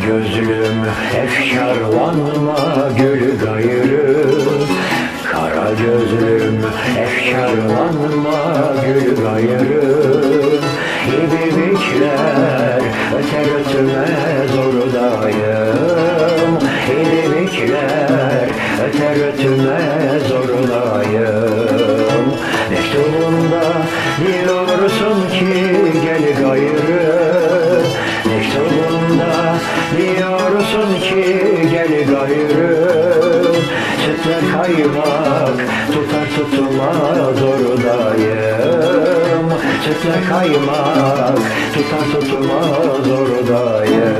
gözlüm efkarlanma gül gayrı Kara gözlüm efkarlanma gül gayrı İbibikler öter ötmez oradayım İbibikler öter ötmez oradayım Mektubunda diyorsun ki? Sütle kaymak tutar tutmaz oradayım. Sütle kaymak tutar tutmaz oradayım.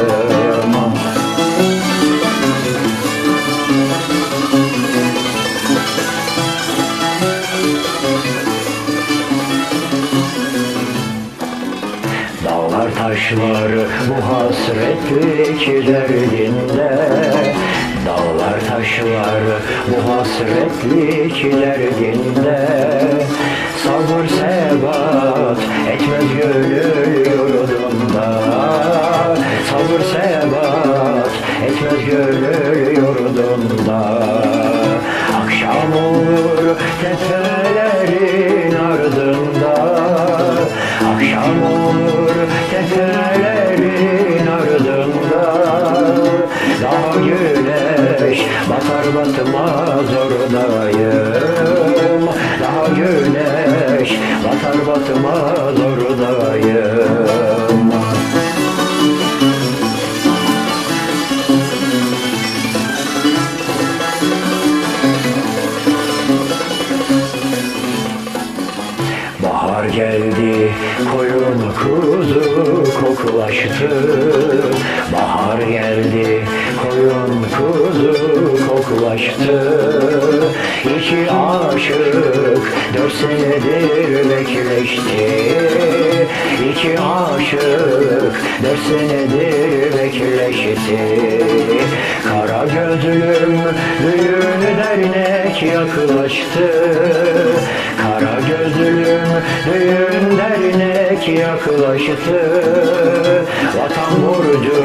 Dağlar taşlar bu hasretlik derdinde Dağlar taşlar bu hasretlik derdinde Sabır sebat etmez gönül yurdunda Sabır sebat etmez gönül yurdunda Akşam olur tepelerin ardında. Akşam olur tepelerin güneş batar batmaz oradayım Daha güneş batar batmaz oradayım Bahar geldi, koyun kuzu koklaştı. Bahar geldi, koyun kuzu koklaştı. İki aşık dört senedir bekleşti. İki aşık dört senedir bekleşti. Kara gözlüm düğün dernek yaklaştı. Kara gözlüm düğün dernek yaklaştı Vatan borcu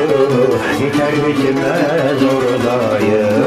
bitmez oradayım